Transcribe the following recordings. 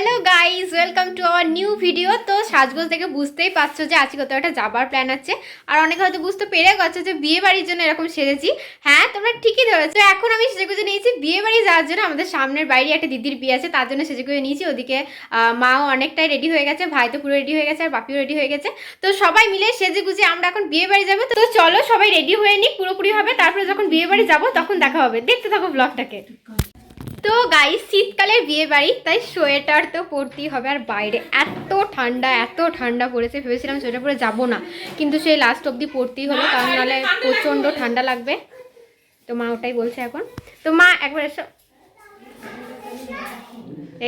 Hello guys welcome to our new video তো সাজগোজ থেকে বুঝতেই পারছ যে আজকে কোথাও একটা যাবার প্ল্যান আছে। আর অনেকে হয়তো বুঝতে পেরে গেছো যে বিয়ে বাড়ির জন্য এরকম সেরেছি হ্যাঁ তোমরা ঠিকই ধরেছো। এখন আমি সেজেগুজে নিয়েছি। বিয়ে বাড়ি যাওয়ার জন্য আমাদের সামনের বাইরে একটা দিদির বিয়ে আছে, তার জন্য সেজে সেজেগুজে নিয়েছি। ওদিকে মাও অনেকটাই রেডি হয়ে গেছে, ভাই তো পুরো রেডি হয়ে গেছে আর বাপিও রেডি হয়ে গেছে। তো সবাই মিলে সেজে গুজে আমরা এখন বিয়ে বাড়ি যাব। তো চলো সবাই রেডি হয়ে নিই পুরোপুরি হবে। তারপরে যখন বিয়ে বাড়ি যাব, তখন দেখা হবে। দেখতে থাকো ব্লগটাকে তো গাই শীতকালের বিয়ে বাড়ি তাই সোয়েটার তো পরতেই হবে। আর বাইরে এত ঠান্ডা এত ঠান্ডা পড়েছে ভেবেছিলাম সোয়েটার পরে যাব না। কিন্তু সেই লাস্ট অবধি পরতেই হলো কারণ নাহলে প্রচণ্ড ঠান্ডা লাগবে। তো মা ওটাই বলছে এখন। তো মা একবার এসো।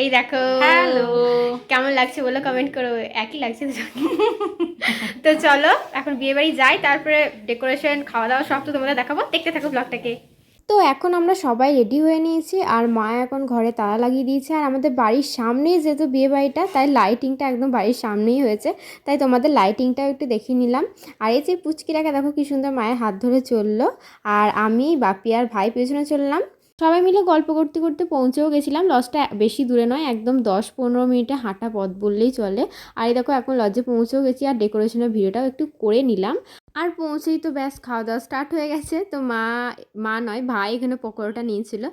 এই দেখো। হ্যালো কেমন লাগছে বলো কমেন্ট করো। একই লাগছে তো। তো চলো এখন বিয়ে বাড়ি যাই তারপরে ডেকোরেশন খাওয়া দাওয়া সব তো তোমাদের দেখাবো। দেখতে থাকো ব্লগটাকে তো এখন আমরা সবাই রেডি হয়ে নিয়েছি। আর মা এখন ঘরে তালা লাগিয়ে দিয়েছে। আর আমাদের বাড়ির সামনেই যেহেতু বিয়ে বাড়িটা, তাই লাইটিংটা একদম বাড়ির সামনেই হয়েছে। তাই তোমাদের লাইটিংটাও একটু দেখিয়ে নিলাম। আর এই যে পুচকিটাকে দেখো কি সুন্দর মায়ের হাত ধরে চলল। আর আমি, বাপি আর ভাই পেছনে চললাম। সবাই মিলে গল্প করতে করতে পৌঁছেও গেছিলাম। লজটা বেশি দূরে নয়, একদম দশ পনেরো মিনিটে হাঁটা পথ বললেই চলে। আর এই দেখো, এখন লজে পৌঁছেও গেছি। আর ডেকোরেশনের ভিডিওটাও একটু করে নিলাম। আর পৌঁছেই তো ব্যাস খাওয়া দাওয়া স্টার্ট হয়ে গেছে। তো মা মা নয়, ভাই এখানে পকোড়াটা নিয়েছিল।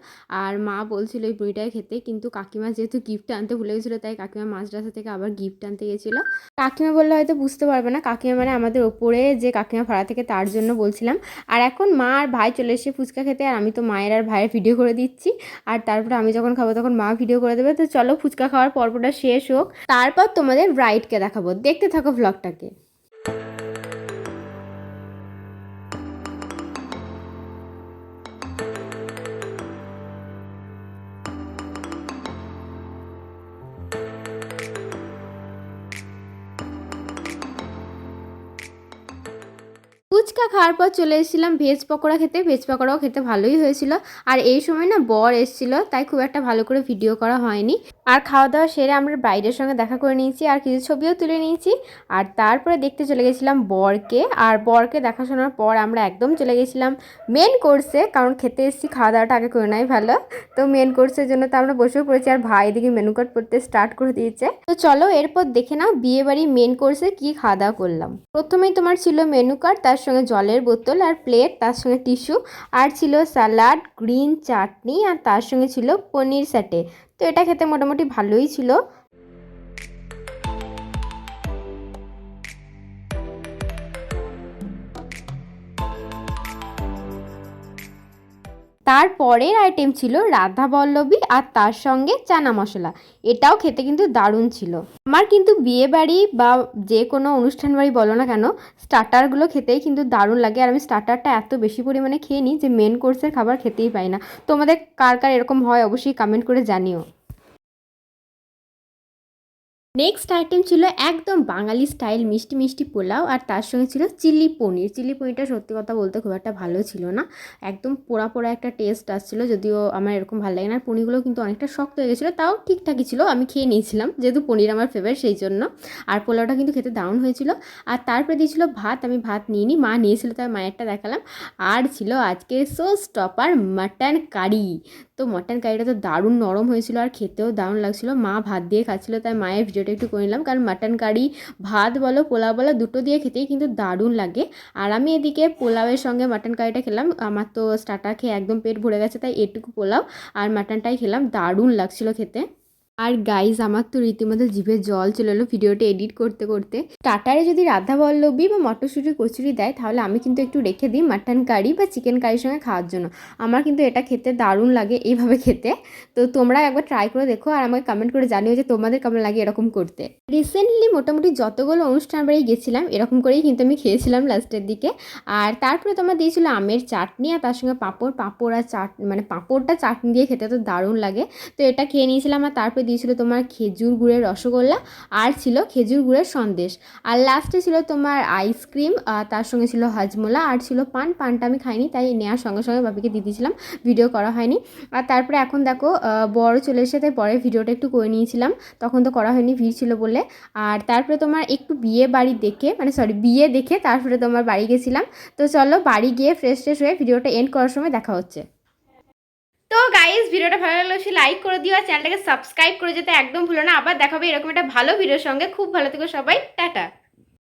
আর মা বলছিল এই বুড়িটাই খেতে, কিন্তু কাকিমা যেহেতু গিফট আনতে ভুলে গেছিল, তাই কাকিমা মাছ রাস্তা থেকে আবার গিফট আনতে গেছিল। কাকিমা বললে হয়তো বুঝতে পারবে না, কাকিমা মানে আমাদের ওপরে যে কাকিমা ভাড়া থেকে তার জন্য বলছিলাম। আর এখন মা আর ভাই চলে এসে ফুচকা খেতে, আর আমি তো মায়ের আর ভাইয়ের ভিডিও করে দিচ্ছি। আর তারপরে আমি যখন খাব তখন মা ভিডিও করে দেবে। তো চলো ফুচকা খাওয়ার পর্বটা শেষ হোক। তারপর তোমাদের ব্রাইডকে দেখাবো। দেখতে থাকো ভ্লগটাকে ফুচকা খাওয়ার পর চলে এসেছিলাম ভেজ পকোড়া খেতে। ভেজ পকোড়াও খেতে ভালোই হয়েছিল। আর এই সময় না বর এসেছিল, তাই খুব একটা ভালো করে ভিডিও করা হয়নি। আর খাওয়া দাওয়া সেরে আমরা বাইরের সঙ্গে দেখা করে নিয়েছি, আর কিছু ছবিও তুলে নিয়েছি। আর তারপরে দেখতে চলে গেছিলাম বরকে। আর বরকে দেখাশোনার পর আমরা একদম চলে গেছিলাম মেন কোর্সে কারণ খেতে এসেছি খাওয়া দাওয়াটা আগে করে নাই ভালো। তো মেন কোর্সের জন্য তো আমরা বসেও পড়েছি, আর ভাই এদিকে মেনু কার্ড পড়তে স্টার্ট করে দিয়েছে। তো চলো এরপর দেখে নাও বিয়ে বাড়ি মেন কোর্সে কি খাওয়া দাওয়া করলাম। প্রথমেই তোমার ছিল মেনু কার্ড তার সঙ্গে জলের বোতল আর প্লেট, তার সঙ্গে টিস্যু, আর ছিল স্যালাড, গ্রিন চাটনি, আর তার সঙ্গে ছিল পনির স্যাটে। তো এটা খেতে মোটামুটি ভালোই ছিল। তারপরের আইটেম ছিল রাধা বল্লবী আর তার সঙ্গে চানা মশলা। এটাও খেতে কিন্তু দারুণ ছিল। আমার কিন্তু বিয়ে বাড়ি বা যে কোনো অনুষ্ঠান বাড়ি বলো না কেন স্টার্টারগুলো খেতেই কিন্তু দারুণ লাগে। আর আমি স্টার্টারটা এত বেশি পরিমাণে খেয়ে নিই যে মেন কোর্সের খাবার খেতেই পাই না। তোমাদের কার কার এরকম হয় অবশ্যই কমেন্ট করে জানিও। নেক্সট আইটেম ছিল একদম বাঙালি স্টাইল মিষ্টি মিষ্টি পোলাও আর তার সঙ্গে ছিল চিলি পনির। চিলি পনিরটা সত্যি কথা বলতে খুব একটা ভালো ছিল না। একদম পোড়া পোড়া একটা টেস্ট আসছিল, যদিও আমার এরকম ভালো লাগে না। আর পনিরগুলো কিন্তু অনেকটা শক্ত হয়ে গেছিল, তাও ঠিকঠাকই ছিল, আমি খেয়ে নিয়েছিলাম, যেহেতু পনির আমার ফেভারিট সেই জন্য। আর পোলাওটা কিন্তু খেতে দারুণ হয়েছিল। আর তারপরে দিয়েছিল ভাত, আমি ভাত নিয়ে নিই মা নিয়েছিল তার মায়েরটা দেখালাম। আর ছিল আজকে সো স্টপার মাটন কারি তো মটন কারিটা তো দারুণ নরম হয়েছিল আর খেতেও দারুণ লাগছিল। মা ভাত দিয়ে খাচ্ছিল, তাই মায়ের ভিডিওটা একটু করে নিলাম। কারণ মাটন কারি ভাত বলো, পোলাও বলো, দুটো দিয়ে খেতেই কিন্তু দারুণ লাগে। আর আমি এদিকে পোলাওয়ের সঙ্গে মাটন কারিটা খেলাম। আমার তো স্টার্টার খেয়ে একদম পেট ভরে গেছে, তাই এটুকু পোলাও আর মাটনটাই খেলাম। দারুণ লাগছিল খেতে। আর গাইজ আমার তো রীতিমতো জিভে জল চলে এলো ভিডিওটা এডিট করতে করতে। টাটারে যদি রাধা বল্লভী বা মটরশুঁটি কচুরি দেয়, তাহলে আমি কিন্তু একটু রেখে দিই মাটন কারি বা চিকেন কারির সঙ্গে খাওয়ার জন্য। আমার কিন্তু এটা খেতে দারুণ লাগে এইভাবে খেতে। তো তোমরা একবার ট্রাই করে দেখো আর আমাকে কমেন্ট করে জানিও যে তোমাদের কেমন লাগে এরকম করতে। রিসেন্টলি মোটামুটি যতগুলো অনুষ্ঠান বাড়ি গেছিলাম, এরকম করেই কিন্তু আমি খেয়েছিলাম লাস্টের দিকে। আর তারপরে তোমার দিয়েছিল আমের চাটনি আর তার সঙ্গে পাঁপড় পাঁপড় আর চাট মানে পাঁপড়টা চাটনি দিয়ে খেতে তো দারুণ লাগে। তো এটা খেয়ে নিয়েছিলাম আর তারপরে দিয়েছিল তোমার খেজুর গুড়ের রসগোল্লা, আর ছিল খেজুর গুড়ের সন্দেশ। আর লাস্টে ছিল তোমার আইসক্রিম তার সঙ্গে ছিল হাজমোলা, আর ছিল পান। পানটা আমি খাইনি, তাই নেওয়ার সঙ্গে সঙ্গে বাপিকে দিয়ে দিয়েছিলাম ভিডিও করা হয়নি। আর তারপরে এখন দেখো বড় চলে এসে তাই পরে ভিডিওটা একটু করে নিয়েছিলাম। তখন তো করা হয়নি, ভিড় ছিল বলে। আর তারপরে তোমার একটু বিয়ে বাড়ি দেখে মানে সরি বিয়ে দেখে তারপরে তোমার বাড়ি গেছিলাম। তো চলো বাড়ি গিয়ে ফ্রেশ ফ্রেশ হয়ে ভিডিওটা এন্ড করার সময় দেখা হচ্ছে। তো গাইস ভিডিওটা ভালো লাগলে সে লাইক করে দিও আর চ্যানেলটাকে সাবস্ক্রাইব করে যেতে একদম ভুলো না। আবার দেখাবে এরকম একটা ভালো ভিডিওর সঙ্গে। খুব ভালো থেকো সবাই। টাটা।